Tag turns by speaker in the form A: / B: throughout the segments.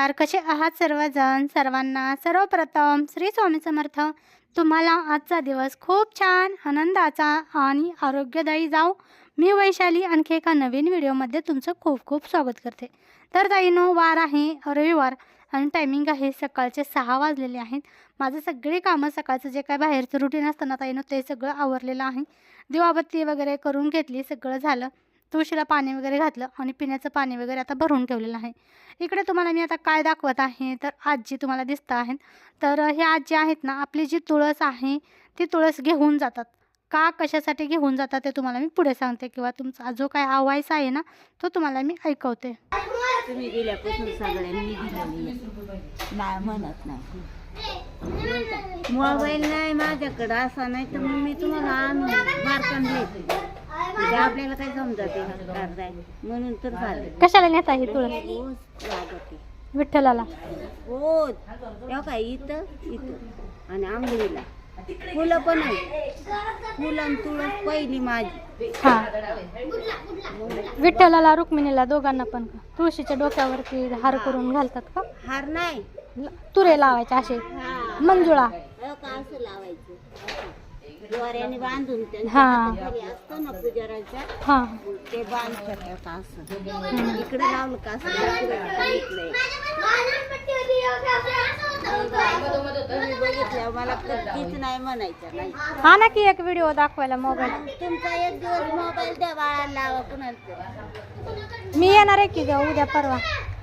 A: नमस्कार. कसे आहात सर्वजण? सर्वांना सर्वप्रथम श्री स्वामी समर्थ. तुम्हाला आजचा दिवस खूप छान आनंदाचा आणि आरोग्यदायी जाऊ मी वैशाली आणखी एका नवीन व्हिडिओमध्ये तुमचं खूप खूप स्वागत करते. तर ताईनो वार आहे रविवार आणि टायमिंग आहे सकाळचे सहा वाजलेले आहेत. माझं सगळे कामं सकाळचं जे काय बाहेरचं रुटीन असतं ना ताईनो ते सगळं आवरलेलं आहे. दिवाबत्ती वगैरे करून घेतली सगळं झालं. तुळशीला पाणी वगैरे घातलं आणि पिण्याचं पाणी वगैरे आता भरून ठेवलेलं आहे. इकडे तुम्हाला मी आता काय दाखवत आहे तर आजी तुम्हाला दिसत आहेत. तर हे आजी आहेत ना आपली जी तुळस आहे ती तुळस घेऊन जातात. का कशासाठी घेऊन जातात ते तुम्हाला मी पुढे सांगते किंवा तुमचा जो काय आवाज आहे ना तो तुम्हाला मी ऐकवते.
B: तुम्ही गेल्यापासून सगळ्यांनी नाही म्हणत नाही. मोबाईल नाही माझ्याकडं असा नाही तर मग मी तुम्हाला आणून मार्कन देते. आपल्याला काय समजते करताय. म्हणून तर झालं.
A: कशाला नेता ही तुळस
B: रोज लागते
A: विठ्ठलाला.
B: रोज तेव्हा काय इथं इथं. आणि आंघोळीला फुलं पण आहे फुलं आणि तुळस पहिली माझी.
A: हां. विठ्ठलाला रुक्मिणीला दोघांना पण का? तुळशीच्या डोक्यावरती हार करून घालतात का?
B: हार नाही.
A: ल- तुरे लावायचे असे. मंजुळा.
B: का असं लावायचं. असं. दोऱ्याने बांधून त्यांच्या
A: हा.
B: असतं ना
A: हां.
B: ते बांधतात का असं. इकडे लावलं का असं? इकडे इकडे. तुम्ही मला कधीच नाही म्हणायचं नाही.
A: हा ना की एक व्हिडिओ दाखवायला मोबाईल
B: तुमचा एक दिवस मोबाईल द्या बाळाला लावा कुणाला
A: मी येणार आहे की ग उद्या परवा?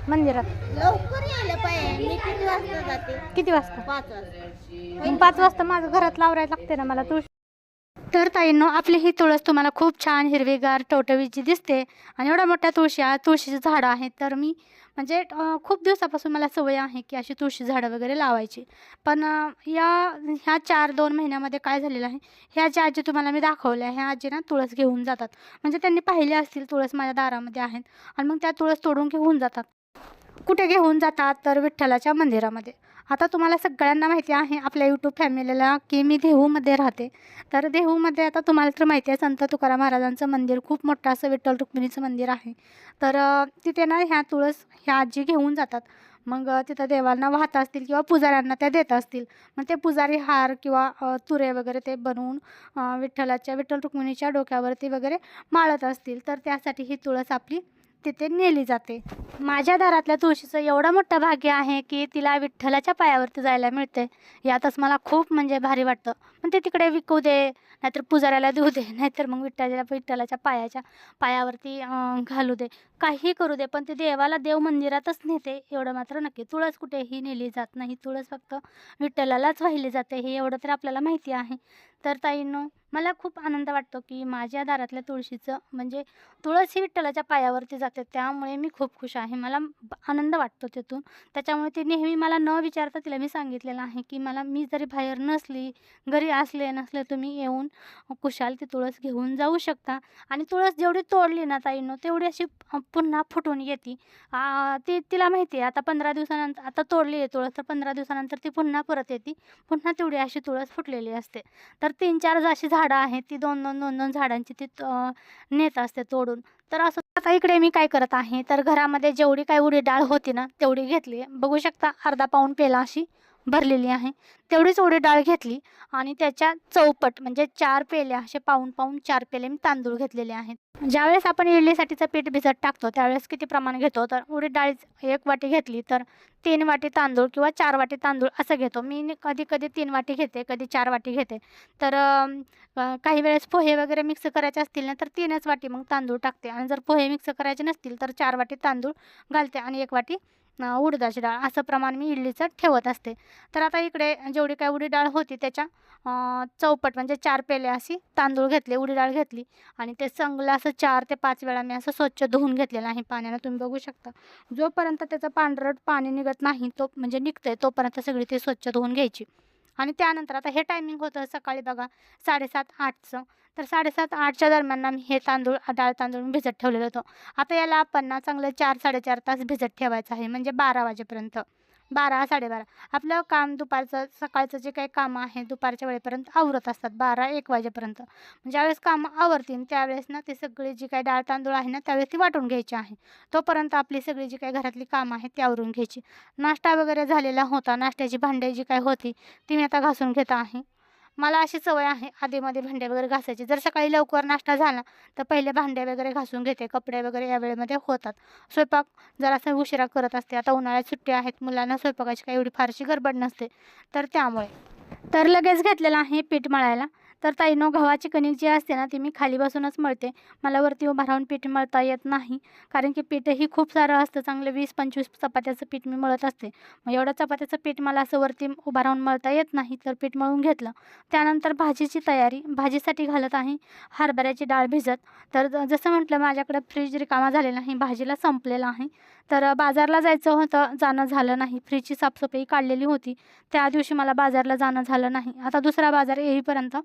A: मंदिरात.
B: लवकर यायला पाहिजे. मी किती वाजता जाते?
A: किती वाजता?
B: पाच वाजता.
A: मग पाच वाजता माझं घरात लावरायला लागते ना मला तुळशी तर ताईंनो आपली ही तुळस तुम्हाला खूप छान हिरवीगार टवटवीची दिसते आणि एवढ्या मोठ्या तुळशी आहे तुळशीची झाडं आहेत. तर मी म्हणजे खूप दिवसापासून मला सवय आहे की अशी तुळशी झाडं वगैरे लावायची. पण या ह्या चार दोन महिन्यामध्ये काय झालेलं आहे ह्या ज्या आजी तुम्हाला मी दाखवल्या ह्या आजी ना तुळस घेऊन जातात. म्हणजे त्यांनी पाहिले असतील तुळस माझ्या दारामध्ये आहेत आणि मग त्या तुळस तोडून घेऊन जातात. कुठे घेऊन जातात तर विठ्ठलाच्या मंदिरामध्ये. आता तुम्हाला सगळ्यांना माहिती आहे आपल्या यूट्यूब फॅमिलीला की मी देहूमध्ये राहते. तर देहूमध्ये आता तुम्हाला तर माहिती आहे संत तुकाराम महाराजांचं मंदिर खूप मोठं असं विठ्ठल रुक्मिणीचं मंदिर आहे. तर तिथे ना ह्या तुळस ह्या आजी घेऊन जातात. मग तिथं देवांना वाहत असतील किंवा पुजाऱ्यांना त्या देत असतील. मग ते पुजारी हार किंवा तुरे वगैरे ते बनवून विठ्ठलाच्या विठ्ठल रुक्मिणीच्या डोक्यावरती वगैरे माळत असतील. तर त्यासाठी ही तुळस आपली तिथे नेली जाते. माझ्या दारातल्या तुळशीचं एवढा मोठं भाग्य आहे की तिला विठ्ठलाच्या पायावरती जायला मिळते यातच मला खूप म्हणजे भारी वाटतं. पण ते तिकडे विकू दे नाहीतर पुजाऱ्याला देऊ दे नाहीतर मग विठ्ठलाच्या विठ्ठलाच्या पायाच्या पायावरती घालू दे. काही करू दे पण ते देवाला देव मंदिरातच नेते एवढं मात्र नक्की. तुळस कुठेही नेली जात नाही. तुळस फक्त विठ्ठलालाच वाहिली जाते हे एवढं तर आपल्याला माहिती आहे. तर ताईंनो मला खूप आनंद वाटतो की माझ्या दारातल्या तुळशीचं म्हणजे तुळस ही विठ्ठलाच्या पायावरती जाते त्यामुळे मी खूप खुश आहे. मला आनंद वाटतो तिथून. त्याच्यामुळे ती नेहमी मला न विचारता तिला मी सांगितलेलं आहे की मला मी जरी बाहेर नसली घरी असले नसले तुम्ही येऊन कुशाल ती तुळस घेऊन जाऊ शकता. आणि तुळस जेवढी तोडली ना ताईंनो तेवढी अशी पुन्हा फुटून येते. ती तिला माहिती आहे आता पंधरा दिवसानंतर आता तोडली आहे तुळस तर पंधरा दिवसानंतर ती पुन्हा परत येते. पुन्हा तेवढी अशी तुळस फुटलेली असते. तर तीन चार अशी झाडं आहेत ती दोन दोन दोन दोन झाडांची ती नेत असते तोडून. तर असं आता इकडे मी काय करत आहे तर घरामध्ये जेवढी काय उडी डाळ होती ना तेवढी घेतली. बघू शकता अर्धा पाऊण पेला अशी. भरलेली आहे. तेवढीच उडी डाळ घेतली आणि त्याच्या चौपट म्हणजे चार पेले असे पाऊन पाऊन चार पेले मी तांदूळ घेतलेले आहेत. ज्यावेळेस आपण इडलीसाठीचं पीठ भिजत टाकतो त्यावेळेस किती प्रमाण घेतो? तर उडीद डाळी एक वाटी घेतली तर तीन वाटी तांदूळ किंवा चार वाटी तांदूळ असं घेतो. मी कधी कधी तीन वाटी घेते कधी चार वाटी घेते. तर काही वेळेस पोहे वगैरे मिक्स करायचे असतील ना तर तीनच वाटी मग तांदूळ टाकते. आणि जर पोहे मिक्स करायचे नसतील तर चार वाटी तांदूळ घालते आणि एक वाटी उडदाची डाळ असं प्रमाण मी इडलीचं ठेवत असते. तर आता इकडे जेवढी काय उडी डाळ होती त्याच्या चौपट म्हणजे चार पेले अशी तांदूळ घेतले उडी डाळ घेतली. आणि ते संगलं असं चार ते पाच वेळा मी असं स्वच्छ धुवून घेतलेलं आहे पाण्यानं तुम्ही बघू शकता. जोपर्यंत त्याचं पांढरट पाणी निघत नाही तो म्हणजे निघतंय तोपर्यंत सगळी ते स्वच्छ धुवून घ्यायची. आणि त्यानंतर आता हे टायमिंग होतं सकाळी बघा साडेसात आठचं. तर साडेसात आठच्या दरम्यान आम्ही हे तांदूळ डाळ तांदूळ भिजत ठेवलेलं होतं. आता याला आपण ना चांगलं चार साडेचार तास भिजत ठेवायचं आहे म्हणजे बारा वाजेपर्यंत. बारा साडेबारा. आपलं काम दुपारचं सकाळचं जे काही कामं आहे दुपारच्या वेळेपर्यंत आवरत असतात बारा एक वाजेपर्यंत. ज्यावेळेस कामं आवरतील त्यावेळेस ना ते सगळी जी काही डाळ तांदूळ आहे ना त्यावेळेस ती वाटून घ्यायची आहे. तोपर्यंत आपली सगळी जी काही घरातली कामं आहेत ती आवरून घ्यायची. नाश्ता वगैरे झालेला होता नाश्त्याची भांडे जी काही होती ती मी आता घासून घेत आहे. मला अशी सवय आहे आधीमध्ये भांडे वगैरे घासायची. जर सकाळी लवकर नाश्ता झाला तर पहिले भांडे वगैरे घासून घेते. कपडे वगैरे या वेळेमध्ये होतात. स्वयंपाक जरासा उशिरा करत असते. आता उन्हाळ्यात सुट्टी आहेत. मुलांना स्वयंपाकाची काही एवढी फारशी गडबड नसते. तर त्यामुळे. तर लगेच घेतलेलं आहे पीठ मळायला. तर ताईनो गव्हाची कणिक जी असते ना ती मी खाली बसूनच मळते. मला वरती उभा राहून पीठ मळता येत नाही कारण की पीठही खूप सारं असतं. चांगलं वीस पंचवीस चपात्याचं पीठ मी मळत असते. मग एवढं चपात्याचं पीठ मला असं वरती उभा राहून मळता येत नाही तर पीठ मळून घेतलं. त्यानंतर भाजीची तयारी. भाजीसाठी घालत आहे हरभऱ्याची डाळ भिजत. तर जसं म्हटलं माझ्याकडे फ्रीज रिकामा झालेला आहे भाजीला संपलेला आहे. तर बाजारला जायचं होतं जाणं झालं नाही. फ्रीजची साफसफाई काढलेली होती. त्या दिवशी मला बाजारला जाणं झालं नाही. आता दुसरा बाजार येईपर्यंत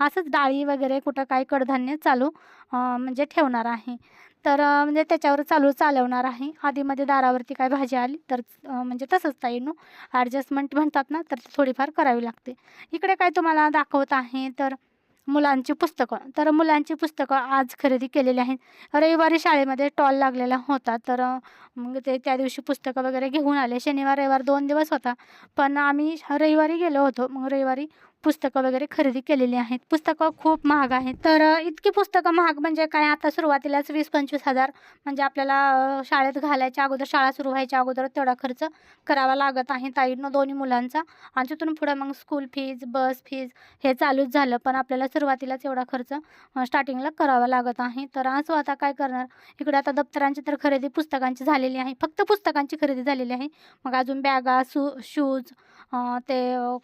A: असंच डाळी वगैरे कुठं काय कडधान्य चालू म्हणजे ठेवणार आहे. तर म्हणजे त्याच्यावर चालू चालवणार आहे. आधीमध्ये दारावरती काय भाजी आली तर म्हणजे तसंच ताईनो. ॲडजस्टमेंट म्हणतात ना तर ती थोडीफार करावी लागते. इकडे काय तुम्हाला दाखवत आहे तर मुलांची पुस्तकं. तर मुलांची पुस्तकं आज खरेदी केलेली आहेत. रविवारी शाळेमध्ये टॉल लागलेला होता. तर मग ते त्या दिवशी पुस्तकं वगैरे घेऊन आले. शनिवार रविवार दोन दिवस होता. पण आम्ही रविवारी गेलो होतो. मग रविवारी पुस्तकं वगैरे खरेदी केलेली आहेत. पुस्तकं खूप महाग आहेत. तर इतकी पुस्तकं महाग म्हणजे काय? आता सुरुवातीलाच वीस पंचवीस हजार म्हणजे आपल्याला शाळेत घालायच्या अगोदर शाळा सुरू व्हायच्या अगोदर तेवढा खर्च करावा लागत आहे. ताईनं दोन्ही मुलांचा. आणि तिथून पुढं मग स्कूल फीज बस फीज हे चालूच झालं. पण आपल्याला सुरुवातीलाच एवढा खर्च स्टार्टिंगला करावा लागत आहे. तर असं आता काय करणार? इकडे आता दप्तरांची तर खरेदी पुस्तकांची झालेली आहे. फक्त पुस्तकांची खरेदी झालेली आहे. मग अजून बॅगा सू शूज ते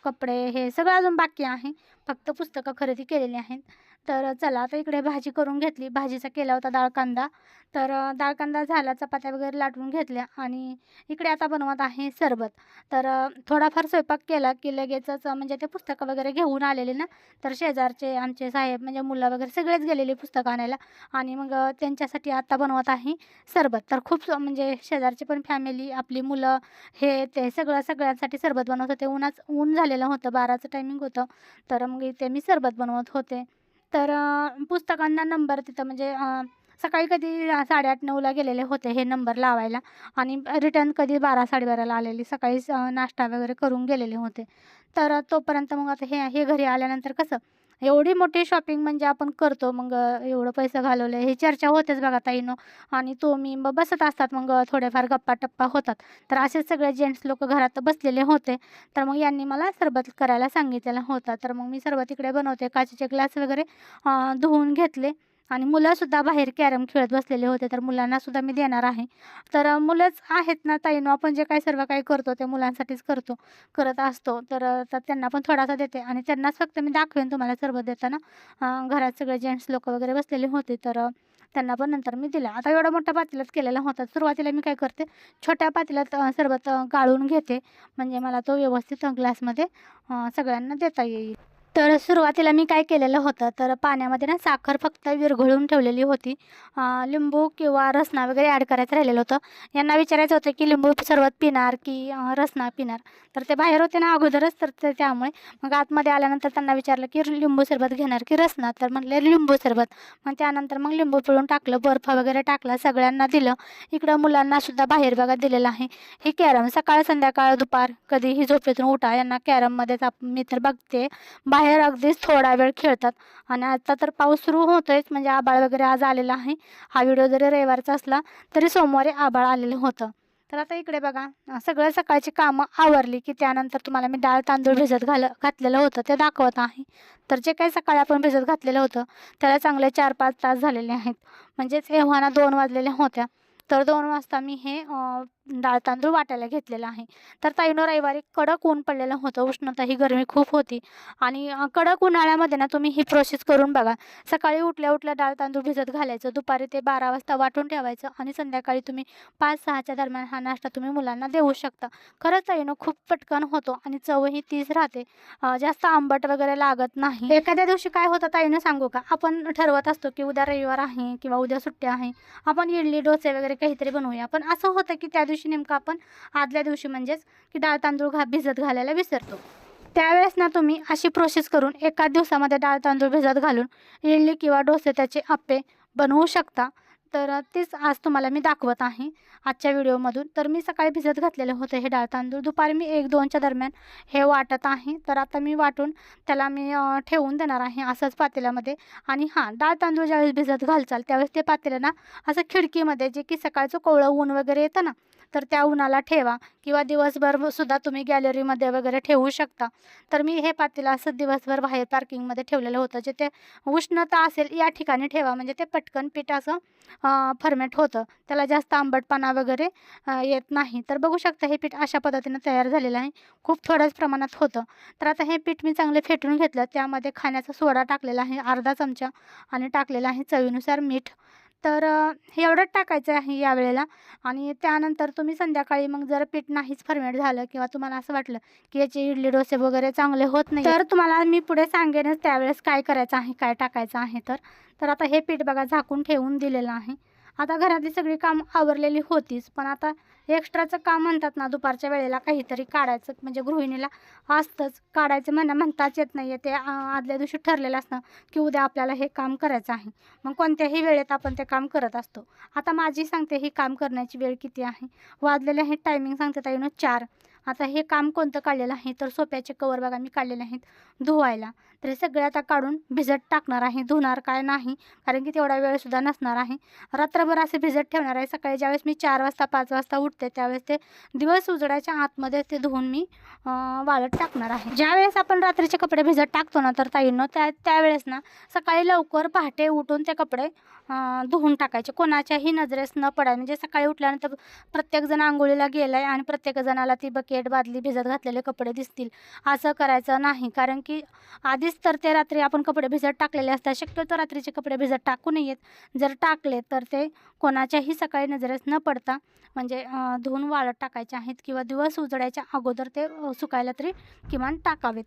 A: कपडे हे सगळं अजून बाकी आहे. फक्त पुस्तकं खरेदी केलेली आहेत. तर चला आता इकडे भाजी करून घेतली. भाजीचा केला होता डाळ कांदा. तर डाळ कांदा झाला चपात्या वगैरे लाटून घेतल्या आणि इकडे आता बनवत आहे सरबत. तर थोडाफार स्वयंपाक केला की लगेचच म्हणजे ते पुस्तकं वगैरे घेऊन आलेले ना तर शेजारचे आमचे साहेब म्हणजे मुलं वगैरे सगळेच गेलेले पुस्तकं आणायला आणि मग त्यांच्यासाठी आत्ता बनवत आहे सरबत. तर खूप स- म्हणजे शेजारची पण फॅमिली आपली मुलं हे ते सगळं सगळ्यांसाठी सरबत बनवत होते. उन्हाच ऊन झालेलं होतं बाराचं टायमिंग होतं. तर मग इथे मी सरबत बनवत होते. तर पुस्तकांना नंबर तिथं म्हणजे सकाळी कधी साडेआठ नऊला गेलेले होते हे नंबर लावायला आणि रिटर्न कधी बारा साडेबाराला आलेली सकाळी नाश्ता वगैरे करून गेलेले होते. तर तोपर्यंत मग आता हे हे घरी आल्यानंतर कसं एवढी मोठी शॉपिंग म्हणजे आपण करतो मग एवढं पैसे घालवले हे चर्चा होतेच बघा ताईनो. आणि तो मी मग बसत असतात मग थोडेफार गप्पा टप्पा होतात. तर असेच सगळे जेंट्स लोक घरात बसलेले होते. तर मग यांनी मला सरबत करायला सांगितलेला होता. तर मग मी सरबत इकडे बनवते काचेचे ग्लास वगैरे धुवून घेतले. आणि मुलंसुद्धा बाहेर कॅरम खेळत बसलेले होते तर मुलांनासुद्धा मी देणार आहे. तर मुलंच आहेत ना ताईनो आपण जे काही सर्व काही करतो ते मुलांसाठीच करतो करत असतो. तर तर त्यांना पण थोडासा देते आणि त्यांनाच फक्त मी दाखवेन तुम्हाला सरबत देताना. घरात सगळे जेंट्स लोक वगैरे बसलेले होते तर त्यांना पण नंतर मी दिला. आता एवढा मोठा पातेलात केलेला होता. सुरुवातीला मी काय करते छोट्या पातेल्यात सरबत गाळून घेते. म्हणजे मला तो व्यवस्थित ग्लासमध्ये सगळ्यांना देता येईल. तर सुरुवातीला मी काय केलेलं होतं तर पाण्यामध्ये ना साखर फक्त विरघळून ठेवलेली होती. लिंबू किंवा रसना वगैरे ॲड करायचं राहिलेलं होतं. यांना विचारायचं होतं की लिंबू सरबत पिणार की रसना पिणार? तर ते बाहेर होते ना अगोदरच तर ते त्यामुळे मग आतमध्ये आल्यानंतर त्यांना विचारलं की लिंबू सरबत घेणार की रसना? तर म्हटले लिंबू सरबत. मग त्यानंतर मग लिंबू पिळून टाकलं बर्फ वगैरे टाकला सगळ्यांना दिलं. इकडं मुलांना सुद्धा बाहेर बघा दिलेलं आहे. हे कॅरम सकाळ संध्याकाळ दुपार कधीही झोपेतून उठा यांना कॅरममध्येच आप मी तर बघते. बाहेर अगदीच थोडा वेळ खेळतात. आणि आता तर पाऊस सुरू होतोयच म्हणजे आबाळ वगैरे आज आलेला आहे. हा व्हिडिओ जरी रविवारचा असला तरी सोमवारी आबाळ आलेलं होतं. तर आता इकडे बघा सगळं सकाळची कामं आवरली की त्यानंतर तुम्हाला मी डाळ तांदूळ भिजत घाल घातलेलं होतं ते दाखवत आहे. तर जे काही सकाळी आपण भिजत घातलेलं होतं त्याला चांगले चार पाच तास झालेले आहेत. म्हणजेच एव्हाना दोन वाजलेल्या होत्या. तर दोन वाजता मी हे डाळ तांदूळ वाटायला घेतलेला आहे. तर ताईनं रविवारी कडक ऊन पडलेलं होतं. उष्णता ही गरमी खूप होती. आणि कडक उन्हाळ्यामध्ये ना तुम्ही ही प्रोसेस करून बघा. सकाळी उठल्या उठल्या डाळ तांदूळ भिजत घालायचं. दुपारी ते बारा वाजता वाटून ठेवायचं. आणि संध्याकाळी तुम्ही पाच सहाच्या दरम्यान हा नाश्ता तुम्ही मुलांना देऊ शकता. खरंच ताईनं खूप पटकन होतो. आणि चवही तीच राहते. जास्त आंबट वगैरे लागत नाही. एखाद्या दिवशी काय होतं ताईनं सांगू का? आपण ठरवत असतो की उद्या रविवार आहे किंवा उद्या सुट्ट्या आहे. आपण इडली डोसे वगैरे काहीतरी बनवूया. पण असं होतं की त्या दिवशी दिवशी नेमकं आपण आदल्या दिवशी म्हणजेच की डाळ तांदूळ घा भिजत घालायला विसरतो. त्यावेळेस ना तुम्ही अशी प्रोसेस करून एका दिवसामध्ये डाळ तांदूळ भिजत घालून इडली किंवा डोसे त्याचे आप्पे बनवू शकता. तर तेच आज तुम्हाला मी दाखवत आहे. आजच्या व्हिडिओमधून तर मी सकाळी भिजत घातलेले होते हे डाळ तांदूळ. दुपारी मी एक दोनच्या दरम्यान हे वाटत आहे. तर आता मी वाटून त्याला मी ठेवून देणार आहे असंच पातेल्यामध्ये. आणि हां डाळ तांदूळ ज्यावेळेस भिजत घालचाल त्यावेळेस ते पातेलं ना असं खिडकीमध्ये जे की सकाळचं कोवळं ऊन वगैरे येतं ना तर त्या उन्हाला ठेवा. किंवा दिवसभर सुद्धा तुम्ही गॅलरीमध्ये वगैरे ठेवू शकता. तर मी हे पातेलं असं दिवसभर बाहेर पार्किंगमध्ये ठेवलेलं होतं. जे ते उष्णता असेल या ठिकाणी ठेवा. म्हणजे ते पटकन पीठ असं फर्मेट होतं. त्याला जास्त आंबटपणा वगैरे येत नाही. तर बघू शकता हे पीठ अशा पद्धतीनं तयार झालेलं आहे. खूप थोड्याच प्रमाणात होतं. तर आता हे पीठ मी चांगले फेटून घेतलं. त्यामध्ये खाण्याचा सोडा टाकलेला आहे. अर्धा चमचा आणि टाकलेला आहे चवीनुसार मीठ. तर हे एवढंच टाकायचं आहे यावेळेला आणि त्यानंतर तुम्ही संध्याकाळी मग जर पीठ नाहीच फर्मेट झालं किंवा तुम्हाला असं वाटलं की याचे इडली डोसे वगैरे चांगले होत नाही तर तुम्हाला मी पुढे सांगेनच त्यावेळेस काय करायचं आहे काय टाकायचं आहे तर. तर आता हे पीठ बघा झाकून ठेवून दिलेलं आहे. आता घरातली सगळी काम आवरलेली होतीच पण आता एक्स्ट्राचं काम म्हणतात ना दुपारच्या वेळेला काहीतरी काढायचं म्हणजे गृहिणीला असतंच. काढायचं म्हणा म्हणताच येत नाही ते आदल्या दिवशी ठरलेलं असतं की उद्या आपल्याला हे काम करायचं आहे. मग कोणत्याही वेळेत आपण ते काम करत असतो. आता माझी सांगते ही काम करण्याची वेळ किती आहे? वाजलेले आहे टायमिंग सांगते ताईनं चार. आता हे काम कोणतं काढलेलं आहे? तर सोप्याचे कवर बघा मी काढलेले आहेत धुवायला. तर हे सगळे आता काढून भिजत टाकणार आहे. धुणार काय नाही कारण की तेवढा वेळसुद्धा नसणार आहे. रात्रभर असे भिजत ठेवणार आहे. सकाळी ज्यावेळेस मी चार वाजता पाच वाजता उठते त्यावेळेस ते दिवस उजडायच्या आतमध्ये ते धुवून मी वाळत टाकणार आहे. ज्यावेळेस आपण रात्रीचे कपडे भिजत टाकतो ना तर ताईंनो त्या त्यावेळेस ना सकाळी लवकर पहाटे उठून ते कपडे धुवून टाकायचे. कोणाच्याही नजरेस न पडाय. म्हणजे सकाळी उठल्यानंतर प्रत्येकजण आंघोळीला गेला आहे आणि प्रत्येक जणाला ती बकेट बादली भिजत घातलेले कपडे दिसतील. असं करायचं नाही. कारण की आधी आधीच तर ते रात्री आपण कपडे भिजत टाकलेले असतात. शक्यतो रात्रीचे कपडे भिजत टाकू नयेत. जर टाकले तर ते कोणाच्याही सकाळी नजरेस न पडता म्हणजे धुवून वाळत टाकायचे आहेत किंवा दिवस उजडायच्या अगोदर ते सुकायला तरी किमान टाकावेत.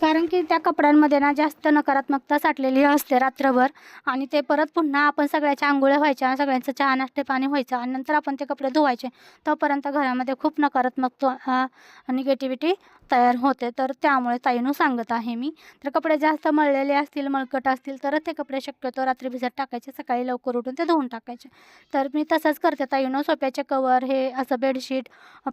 A: कारण की त्या कपड्यांमध्ये ना जास्त नकारात्मकता साठलेली असते रात्रभर आणि ते परत पुन्हा आपण सगळ्याच्या आंघोळ्या व्हायच्या सगळ्यांचं चहा नाश्ते पाणी व्हायचं आणि नंतर आपण ते कपडे धुवायचे तोपर्यंत घरामध्ये खूप नकारात्मक निगेटिव्हिटी तयार होते तर त्यामुळे ताईनं सांगत आहे मी. तर कपडे जास्त मळलेले असतील मळकट असतील तरच ते कपडे शक्यतो रात्री भिजत टाकायचे सकाळी लवकर उठून ते धुवून टाकायचे. तर मी तसंच करते. ताईनं सोप्याचे कवर हे असं बेडशीट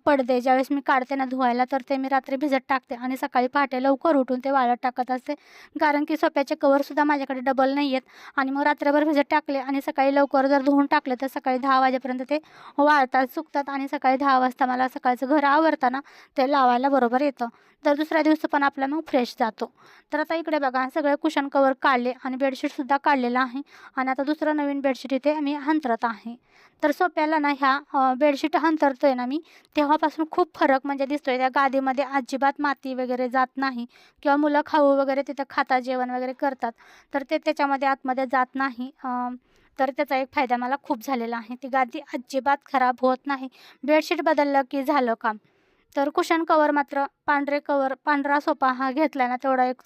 A: पडदे ज्यावेळेस मी काढते ना धुवायला तर ते मी रात्री भिजत टाकते आणि सकाळी पहाटे लवकर उठून ते वाळत टाकत असते. कारण की सोप्याचे कवरसुद्धा माझ्याकडे डबल नाही आहेत आणि मग रात्रभर भिजत टाकले आणि सकाळी लवकर जर धुवून टाकले तर सकाळी दहा वाजेपर्यंत ते वाळतात सुकतात आणि सकाळी दहा वाजता मला सकाळचं घर आवरताना ते लावायला बरोबर येतं. तर दुसऱ्या दिवशी पण आपला मग फ्रेश जातो. तर आता इकडे बघा सगळे कुशन कवर काढले आणि बेडशीटसुद्धा काढलेलं आहे. आणि आता दुसरं नवीन बेडशीट इथे मी हंतरत आहे. तर सोप्याला ना ह्या बेडशीट बेडशीट हंतरतोय ना मी तेव्हापासून खूप फरक म्हणजे दिसतोय. त्या गादीमध्ये अजिबात माती वगैरे जात नाही किंवा मुलं खाऊ वगैरे तिथं खाता जेवण वगैरे करतात. तर ते त्याच्यामध्ये आतमध्ये जात नाही. तर त्याचा एक फायदा मला खूप झालेला आहे. ती गादी अजिबात खराब होत नाही. बेडशीट बदललं की झालं काम. तर कुशन कवर मात्र पांढरे कवर पांढरा सोफा हा घेतला ना तेवढा एक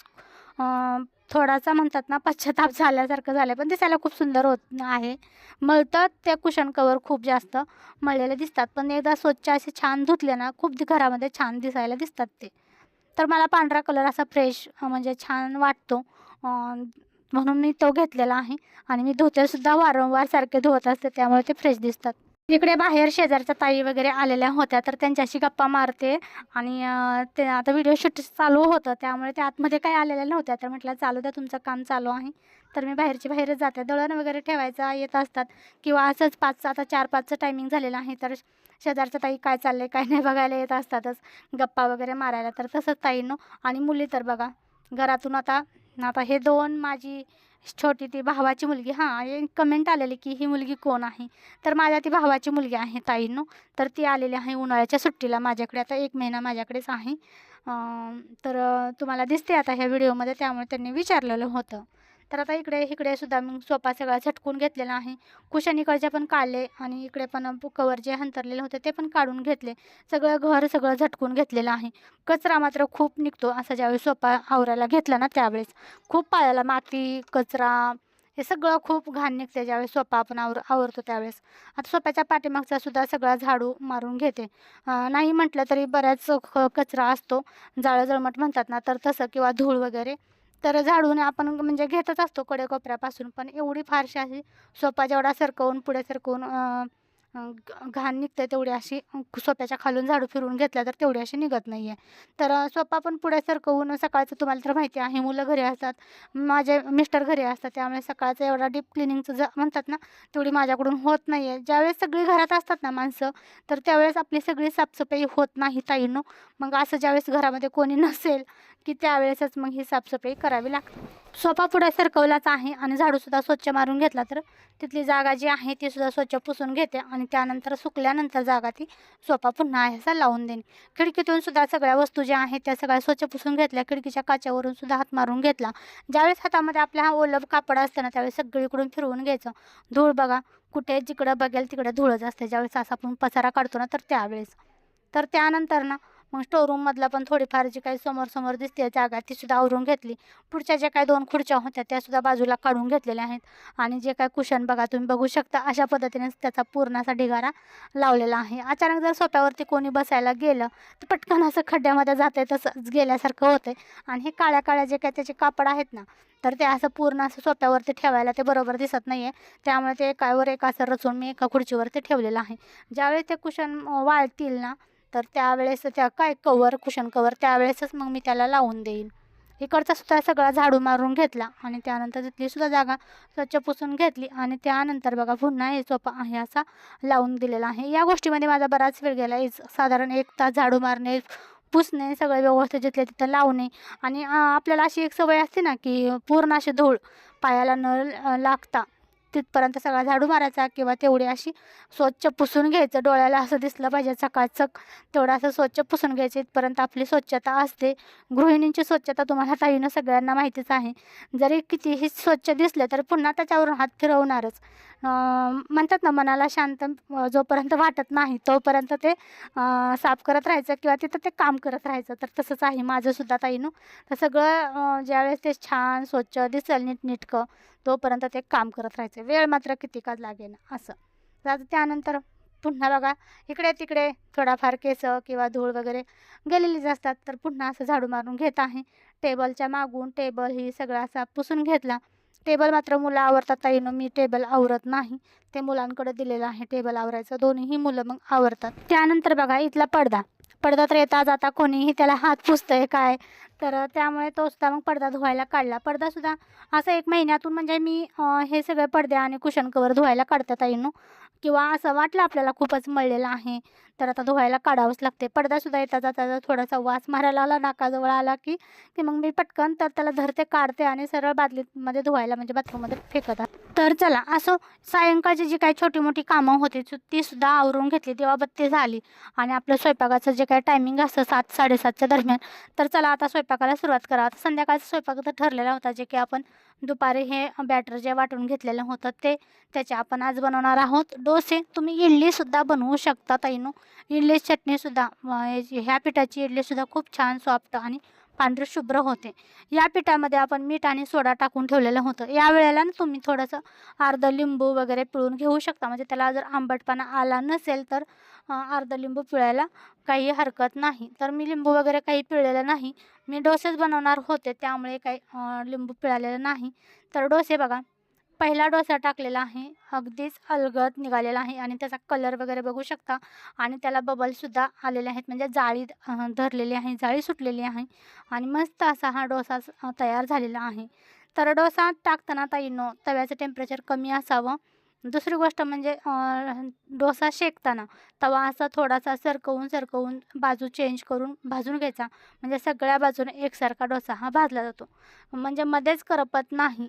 A: थोडासा म्हणतात ना पश्चाताप झाल्यासारखं झालं पण दिसायला खूप सुंदर होत आहे. मळतात ते कुशन कवर खूप जास्त मळलेले दिसतात पण एकदा स्वच्छ असे छान धुतले ना खूप घरामध्ये छान दिसायला दिसतात ते. तर मला पांढरा कलर असा फ्रेश म्हणजे छान वाटतो म्हणून मी तो घेतलेला आहे. आणि मी धुतेसुद्धा वारंवार सारखे धुवत असते त्यामुळे ते फ्रेश दिसतात. इकडे बाहेर शेजारच्या ताई वगैरे आलेल्या होत्या तर त्यांच्याशी गप्पा मारते. आणि ते आता व्हिडिओ शूट चालू होतं त्यामुळे ते आतमध्ये काही आलेल्या नव्हत्या. तर म्हटलं चालू द्या तुमचं काम चालू आहे. तर मी बाहेरची बाहेरच जाते. दळण वगैरे ठेवायचं येत असतात. किंवा असंच पाचचं आता चार पाचचं टायमिंग झालेलं आहे तर शेजारच्या ताई काय चाललंय काय नाही बघायला येत असतातच. गप्पा वगैरे मारायला. तर तसंच ताईनो आणि मुली तर बघा घरातून आता आता हे दोन माझी छोटी ती भावाची मुलगी. हां कमेंट आलेली की ही मुलगी कोण आहे? तर माझ्या ती भावाची मुलगी आहे ताईंनो. तर ती आलेली आहे उन्हाळ्याच्या सुट्टीला माझ्याकडे. आता एक महिना माझ्याकडेच आहे. तर तुम्हाला दिसते आता ह्या व्हिडिओमध्ये त्यामुळे त्यांनी विचारलेलं होतं. तर आता इकडे इकडे सुद्धा मी सोफा सगळा झटकून घेतलेला आहे. कुशन इकडचे पण काढले आणि इकडे पण कवर जे हंतरलेले होते ते पण काढून घेतले. सगळं घर सगळं झटकून घेतलेलं आहे. कचरा मात्र खूप निघतो असा ज्यावेळेस सोफा आवरायला घेतला ना त्यावेळेस. खूप पायाला माती कचरा हे सगळं खूप घाण निघते ज्यावेळेस सोपा आपण आवर आवरतो त्यावेळेस. आता सोप्याच्या पाठीमागचा सुद्धा सगळा झाडू मारून घेते. नाही म्हटलं तरी बऱ्याच ख कचरा असतो. जाळं जळमट म्हणतात ना तर तसं किंवा धूळ वगैरे. तर झाडून आपण म्हणजे घेतच असतो कडे कोपऱ्यापासून पण एवढी फारशी अशी सोपा जेवढा सरकवून पुढे सरकवून घाण निघते तेवढी अशी सोप्याच्या खालून झाडू फिरवून घेतल्या तर तेवढी अशी निघत नाही आहे तर सोपा पण पुढे सरकवून सकाळचं तुम्हाला तर माहिती आहे मुलं घरी असतात. माझे मिस्टर घरी असतात त्यामुळे सकाळचं एवढा डीप क्लिनिंगचं ज म्हणतात ना तेवढी माझ्याकडून होत नाही आहे ज्यावेळेस सगळी घरात असतात ना माणसं तर त्यावेळेस आपली सगळी साफसफाई होत नाही ताईनो. मग असं ज्यावेळेस घरामध्ये कोणी नसेल की त्यावेळेसच मग ही साफसफाई करावी लागते. सोफा पुढे सरकवलाच आहे आणि झाडूसुद्धा स्वच्छ मारून घेतला तर तिथली जागा जी आहे ती सुद्धा स्वच्छ पुसून घेते आणि त्यानंतर सुकल्यानंतर जागा ती सोफा पुन्हा आहे असा लावून देणे खिडकीतून सुद्धा सगळ्या वस्तू ज्या आहेत त्या सगळ्या स्वच्छ पुसून घेतल्या. खिडकीच्या काच्यावरून सुद्धा हात मारून घेतला. ज्यावेळेस हातामध्ये आपल्या हा ओलब कापड असतं ना त्यावेळेस सगळीकडून फिरवून घ्यायचं. धूळ बघा कुठे जिकडं बघेल तिकडे धूळच असते. ज्यावेळेस असा आपण पसारा काढतो ना तर त्यावेळेस. तर त्यानंतर ना मग स्टोरूममधला पण थोडीफार जी काही समोर समोर दिसते जागा ती सुद्धा आवरून घेतली. पुढच्या ज्या काही दोन खुर्च्या होत्या त्या सुद्धा बाजूला काढून घेतलेल्या आहेत. आणि जे काय कुशन बघा तुम्ही बघू शकता अशा पद्धतीने त्याचा पूर्ण असा ढिगारा लावलेला आहे. अचानक जर सोप्यावरती कोणी बसायला गेलं तर पटकन असं खड्ड्यामध्ये जाते तसंच गेल्यासारखं होते आणि हे काळ्या काळ्या जे काय त्याचे कापड आहेत ना तर ते असं पूर्ण असं सोप्यावरती ठेवायला ते बरोबर दिसत नाही आहे त्यामुळे ते एकावर एक असं रचून मी एका खुर्चीवरती ठेवलेलं आहे. ज्यावेळी ते कुशन वाळतील ना तर त्यावेळेस त्या काय कवर कुशन कवर त्यावेळेसच मग मी त्याला लावून देईन. इकडचा सुद्धा सगळा झाडू मारून घेतला आणि त्यानंतर तिथली सुद्धा जागा स्वच्छ पुसून घेतली आणि त्यानंतर बघा पुन्हा हे सोपा आहे असा लावून दिलेला आहे. या गोष्टीमध्ये माझा बराच वेळ गेला. साधारण एक तास झाडू मारणे पुसणे सगळं व्यवस्थित जिथल्या तिथं लावणे आणि आपल्याला अशी एक सवय असते ना की पूर्ण अशी धूळ पायाला न लागता तिथपर्यंत सगळा झाडू मारायचा किंवा तेवढी अशी स्वच्छ पुसून घ्यायचं. डोळ्याला असं दिसलं पाहिजे सकाळचं. तेवढं असं स्वच्छ पुसून घ्यायचं. इथपर्यंत आपली स्वच्छता असते. गृहिणींची स्वच्छता तुम्हाला ताईनं सगळ्यांना माहितीच आहे. जरी कितीही स्वच्छ दिसलं तर पुन्हा त्याच्यावरून हात फिरवणारच. म्हणतात ना मनाला शांत जोपर्यंत वाटत नाही तोपर्यंत ते साफ करत राहायचं किंवा तिथं ते काम करत राहायचं. तर तसंच आहे. माझंसुद्धा ताईनं. तर सगळं ज्यावेळेस ते छान स्वच्छ दिसेल नीटनेटकं तोपर्यंत ते काम करत राहायचं. वेळ मात्र किती का लागेल असं. तर आता त्यानंतर पुन्हा बघा इकडे तिकडे थोडाफार केस किंवा धूळ वगैरे गेलेलीच असतात. तर पुन्हा असं झाडू मारून घेत आहे. टेबलच्या मागून टेबल ही सगळं असा पुसून घेतला. टेबल मात्र मुलं आवरतात ताईनं मी टेबल आवरत नाही. ते मुलांकडे दिलेलं आहे टेबल आवरायचं. दोन्हीही मुलं मग आवरतात. त्यानंतर बघा इथला पडदा. पडदा तर येता जाता कोणीही त्याला हात पुसतंय काय? तर त्यामुळे तो सुद्धा मग पडदा धुवायला काढला. पडदासुद्धा असं एक महिन्यातून म्हणजे मी हे सगळे पडदे आणि कुशन कवर धुवायला काढतात येणं किंवा असं वाटलं आपल्याला खूपच मळलेलं आहे तर आता धुवायला काढावंच लागते. पडदासुद्धा येता जाता थोडासा वास मारायला आला नाकाजवळ आला की की मग मी पटकन तर त्याला धरते काढते आणि सरळ बादलीमध्ये धुवायला म्हणजे बाथरूममध्ये फेकत तर चला असं सायंकाळची जी काही छोटी मोठी कामं होती सु- आवरून घेतली तेव्हा बत्ती झाली आणि आपलं स्वयंपाकाचं जे काही टायमिंग असतं सात साडेसातच्या दरम्यान तर चला आता स्वयंपाकाला सुरुवात करा. आता संध्याकाळचा स्वयंपाक तर ठरलेला होता जे की आपण दुपारी हे बॅटर जे वाटून घेतलेलं होतं ते त्याचे आपण आज बनवणार आहोत. डोसे तुम्ही इडलीसुद्धा बनवू शकता ताईनो. इडली चटणीसुद्धा ह्या पिठाची इडलीसुद्धा खूप छान सॉफ्ट आणि पांढरी शुभ्र होते. या पिठामध्ये आपण मीठ आणि सोडा टाकून ठेवलेलं होतं. या वेळेला ना तुम्ही थोडंसं अर्ध लिंबू वगैरे पिळून घेऊ शकता. म्हणजे त्याला जर आंबटपणा आला नसेल तर अर्धा लिंबू पिळायला काही हरकत नाही. तर मी लिंबू वगैरे काही पिळलेलं नाही. मी डोसेच बनवणार होते त्यामुळे काही लिंबू पिळालेलं नाही. तर डोसे बघा. पहिला डोसा टाकलेला आहे. अगदीच अलगद निघालेला आहे आणि त्याचा कलर वगैरे बघू शकता. आणि त्याला बबलसुद्धा आलेले आहेत. म्हणजे जाळी धरलेली आहे जाळी सुटलेली आहे. आणि मस्त असा हा डोसा तयार झालेला आहे. तर डोसा टाकताना ताईनो तव्याचं टेम्परेचर कमी असावं. दुसरी गोष्ट म्हणजे डोसा शेकताना तवा असा थोडासा सरकवून सरकवून बाजू चेंज करून भाजून घ्यायचा. म्हणजे सगळ्या बाजूने एकसारखा डोसा हा भाजला जातो. म्हणजे मध्येच करपत नाही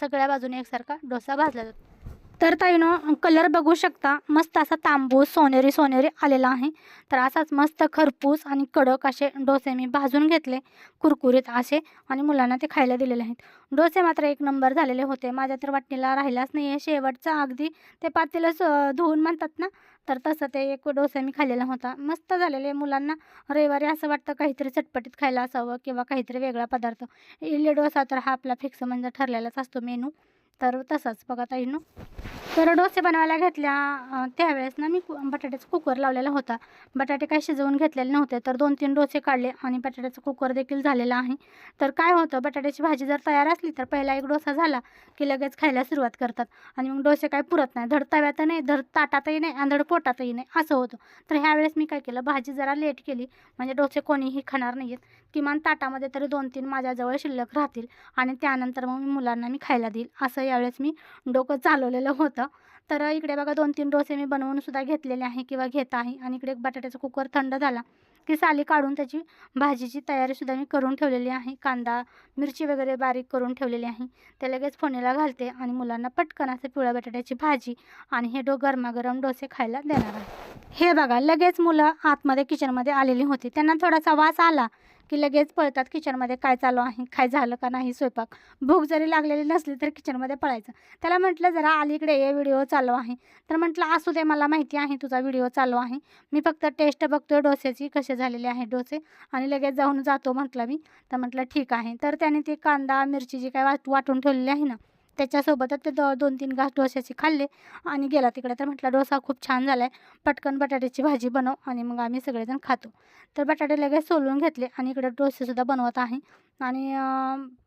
A: सगळ्या बाजूने एकसारखा डोसा भाजला जातो. तर ताईनो कलर बघू शकता. मस्त असा तांबूस सोनेरी सोनेरी आलेला आहे. तर असाच मस्त खरपूस आणि कडक असे डोसे मी भाजून घेतले. कुरकुरीत असे आणि मुलांना ते खायला दिलेले आहेत. डोसे मात्र एक नंबर झालेले होते. माझ्या तर वाटणीला राहिलाच नाही आहे शेवटचा अगदी ते पातेलंच धुवून म्हणतात ना? तर तसं ते एक डोसा मी खाल्लेला होता. मस्त झालेले मुलांना. रविवारी असं वाटतं काहीतरी चटपटीत खायला असावं किंवा काहीतरी वेगळा पदार्थ. इडली डोसा तर हा आपला फिक्स म्हणजे ठरलेलाच असतो मेनू तर तसंच बघा ताईंनो. तर डोसे बनवायला घेतल्या. त्यावेळेस ना मी कु- बटाट्याचा कुकर लावलेला होता. बटाटे काही शिजवून घेतलेले नव्हते तर दोन तीन डोसे काढले आणि बटाट्याचा कुकर देखील झालेला आहे. तर काय होतं बटाट्याची भाजी जर तयार असली तर पहिला एक डोसा झाला की लगेच खायला सुरुवात करतात. आणि मग डोसे काय पुरत नाही. धड तव्यात नाही धड ताटातही नाही आणि धड पोटातही नाही असं होतं. तर ह्यावेळेस मी काय केलं भाजी जरा लेट केली. म्हणजे डोसे कोणीही खाणार नाही आहेत किमान ताटामध्ये तरी दोन तीन माझ्याजवळ शिल्लक राहतील आणि त्यानंतर मग मी मुलांना मी खायला देईल. असं यावेळेस मी डोकं चालवलेलं होतं. तर इकडे बघा दोन तीन डोसे मी बनवून सुद्धा घेतलेले आहे किंवा घेत आहे. आणि इकडे बटाट्याचा कुकर थंड झाला की साली काढून त्याची भाजीची तयारीसुद्धा मी करून ठेवलेली आहे. कांदा मिरची वगैरे बारीक करून ठेवलेली आहे. ते लगेच फोणीला घालते आणि मुलांना पटकन असं पिवळ्या बटाट्याची भाजी आणि हे डो गरमागरम डोसे खायला देणार आहे. हे बघा लगेच मुलं आतमध्ये किचनमध्ये आलेली होती. त्यांना थोडासा वास आला की लगेच पळतात किचनमध्ये काय चालू आहे काय झालं का नाही स्वयंपाक. भूक जरी लागलेली नसली तर किचनमध्ये पळायचं. त्याला म्हटलं जरा अलीकडे ये व्हिडिओ चालू आहे. तर म्हटलं असू दे मला माहिती आहे तुझा व्हिडिओ चालू आहे. मी फक्त टेस्ट बघतोय डोसेची कसे झालेले आहे डोसे आणि लगेच जाऊन जातो म्हटलं मी. तर म्हटलं ठीक आहे. तर त्याने ते कांदा मिरची जी काय वाट वाटून ठेवलेली आहे ना त्याच्यासोबतच ते दो दोन तीन घास डोश्याचे खाल्ले आणि गेला तिकडे. तर म्हटलं डोसा खूप छान झाला आहे पटकन बटाट्याची भाजी बनव आणि मग आम्ही सगळेजण खातो. तर बटाटे लगेच सोलून घेतले आणि इकडे डोसेसुद्धा बनवत आहे. आणि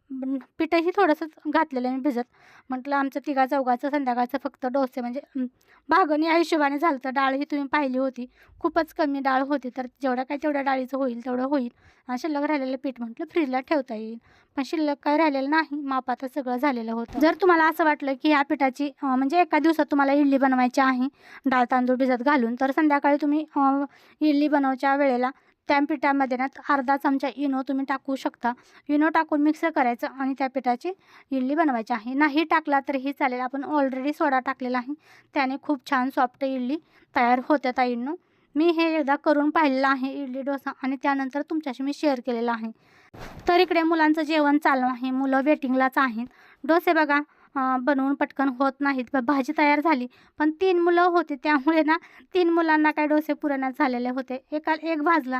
A: पिठंही थोडंसं घातलेलं मी भिजत. म्हटलं आमचं तिघा चौघाचं संध्याकाळचं फक्त डोसे म्हणजे भागणी या हिशोबाने झालं तर डाळ ही तुम्ही पाहिली होती. खूपच कमी डाळ होती. तर जेवढ्या काय तेवढ्या डाळीचं होईल तेवढं होईल. आणि शिल्लक राहिलेलं पीठ म्हटलं फ्रीजला ठेवता येईल. पण शिल्लक काय राहिलेलं नाही. मापातच सगळं झालेलं होतं. जर तुम्हाला असं वाटलं की ह्या पिठाची म्हणजे एका दिवसात तुम्हाला इडली बनवायची आहे डाळ तांदूळ भिजत घालून तर संध्याकाळी तुम्ही इडली बनवच्या वेळेला त्या पिठामध्ये ना अर्धा चमचा इनो तुम्ही टाकू शकता. इनो टाकून मिक्स करायचं आणि त्या पिठाची इडली बनवायची आहे. नाही टाकला तरीही चालेल. आपण ऑलरेडी सोडा टाकलेला आहे. त्याने खूप छान सॉफ्ट इडली तयार होत्या ताईंनो. मी हे एकदा करून पाहिलेलं आहे इडली डोसा आणि त्यानंतर तुमच्याशी मी शेअर केलेला आहे. तर इकडे मुलांचं जेवण चालू आहे. मुलं वेटिंगलाच आहेत. डोसे बघा बनवून पटकन होत नाहीत. भाजी तयार झाली. पण तीन मुलं होती. त्यामुळे ना तीन मुलांना काय डोसे पुरण्यात झालेले होते. एकाल एक भाजला.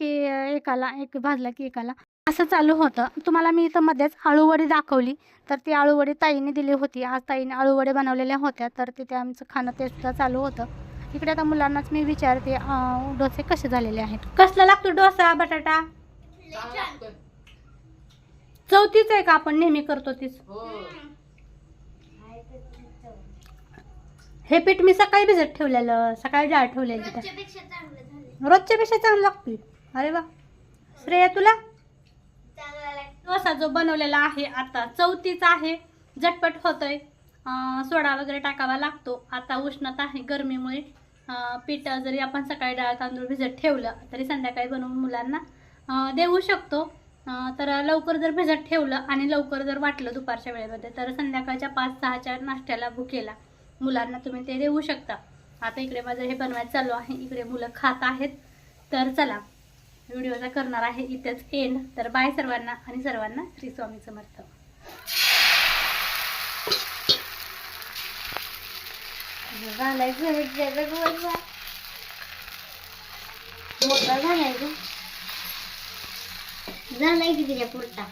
A: की एकाला एक भाजला की एकाला. असं चालू होतं. तुम्हाला मी इथं मध्येच आळूवडी दाखवली. तर ती आळूवडी ताईने दिली होती. आज ताईने आळूवडी बनवलेल्या होत्या. तर तिथे आमचं खाणं ते सुद्धा चालू होतं. इकडे आता मुलांनाच मी विचारते डोसे कसे झालेले आहेत? कसला लागतो डोसा बटाटा? चौथीच आहे का आपण? नेहमी करतो तीच. हे पीठ मी सकाळी भिजत ठेवलेलं. सकाळी डाळ ठेवलेली. रोजच्या पेक्षा चांगलं लागतोय. अरे वा. श्रेया तुला? डोसा जो बनवलेला आहे आता चौथीचा आहे. झटपट होतोय. सोडा वगैरे टाकावा लागतो. आता उष्णता आहे गरमीमुळे. पीठ जरी आपण सकाळी डाळ तांदूळ भिजत ठेवलं तरी संध्याकाळी बनवून मुलांना देऊ शकतो. तर लवकर जर भिजत ठेवलं आणि लवकर जर वाटलं दुपारच्या वेळेमध्ये तर संध्याकाळच्या पाच सहाच्या नाश्त्याला भुकेला मुलांना तुम्ही ते देऊ शकता. आता इकडे माझं हे बनवायचं चालू आहे. इकडे मुलं खात आहेत. तर चला. व्हिडिओचा करणार आहे इथेच एंड तर बाय सर्वांना आणि सर्वांना श्री स्वामी समर्थ.
B: मोठा झालाय ग. झालाय की तिच्या पुरता?